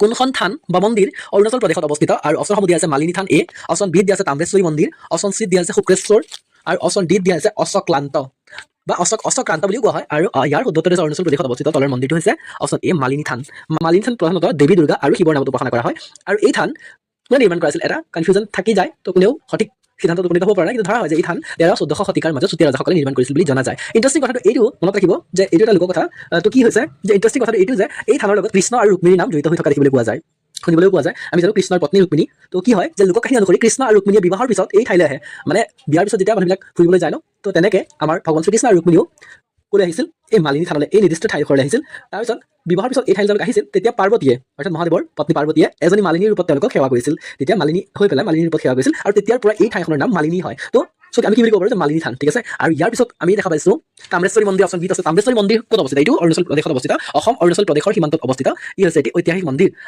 কোনখন থান বা মন্দিৰ অৰুণাচল প্ৰদেশত অৱস্থিত আৰু অপশ্যনসমূহ দিয়া আছে মালিনী থান এ অপশ্যন বিত দিয়া আছে তাম্ৰেশ্বৰী মন্দিৰ অপশ্যন চিত দিয়া আছে শুক্ৰেশ্বৰ আৰু অপশ্যন ডিত দিয়া আছে অচক্লান্ত বা অশোক অচক্ৰান্ত বুলিও কোৱা হয় আৰু ইয়াৰ শুদ্ধ উত্তৰ হৈছে অৰুণাচল প্ৰদেশত অৱস্থিত তলৰ মন্দিৰটো হৈছে অপশ্যন এ, মালিনী থান। মালিনী থান প্ৰধানতঃ দেৱী দুৰ্গা আৰু শিৱৰ নামত উপাসনা কৰা হয়। আৰু এই থান কোনে নিৰ্মাণ কৰাইছিল এটা কনফিউজন থাকি যায়, তো কোনেও সঠিক সিদ্ধান্তত উপনীত হ'ব পৰা নাই কিন্তু ধৰা হয় যে এই থান তেৰ চৈধ্যশ শতিকাৰ মাজত চুতীয়া ৰাজাসকলে নিৰ্মাণ কৰিছিল বুলি জনা যায়। ইণ্টাৰেষ্টিং কথাটো এইটো মনত ৰাখিব যে এইটো এটা লোককথা কথা। তো কি হৈছে? যে ইণ্টাৰেষ্টিং কথাটো এইটো যে এই থানৰ লগত কৃষ্ণ আৰু ৰুক্মিণীৰ নাম জড়িত হৈ থকা দেখিবলৈ পোৱা যায়। শুনিবলৈও পোৱা যায়, আমি জানো কৃষ্ণৰ পত্নী ৰুক্মিণী। তো কি হয় যে লোককাহিনী অনুসৰি কৃষ্ণ আৰু ৰুক্মিণীয়ে বিবাহৰ পিছত এই ঠাইলৈ আহে। মানে বিয়াৰ পিছত যেতিয়া মানুহবিলাক ফুৰিবলৈ যায় ন, তো তেনেকৈ আমাৰ ভগৱান শ্ৰীকৃষ্ণ আৰু ৰুক্মিণীও ক'লৈ আহিছিল। এই মালিনী থানলৈ এই নিৰ্দিষ্ট ঠাইডোখৰলৈ আহিছিল। তাৰপিছত, বিবাহৰ পিছত এই ঠাইলৈ আহিছিল। তেতিয়া পাৰ্বতীয়ে, অৰ্থাৎ মহাদেৱৰ পত্নী পাৰ্বতীয়ে এজনী মালিনীৰ ৰূপত তেওঁলোকক সেৱা কৰিছিল। তেতিয়া মালিনী হৈ পেলাই মালিনীৰ ৰূপত সেৱা কৰিছিল আৰু তেতিয়াৰ পৰা এই ঠাইখনৰ নাম মালিনী হয়। তো চ' আমি কি বুলি ক'ব পাৰোঁ যে মালিনী থান, ঠিক আছে? আৰু ইয়াৰ পিছত আমি দেখা পাইছোঁ তাম্ৰেশ্বৰী মন্দিৰ অপশ্যন বিত আছে? তাম্ৰেশ্বৰী মন্দিৰ ক'ত অৱস্থিত? এইটো অৰুণাচল প্ৰদেশত অৱস্থিত। অসম, অৰুণাচল প্ৰদেশৰ সীমান্তত অৱস্থিত। ই হৈছে এটি ঐতিহাসিক মন্দিৰ।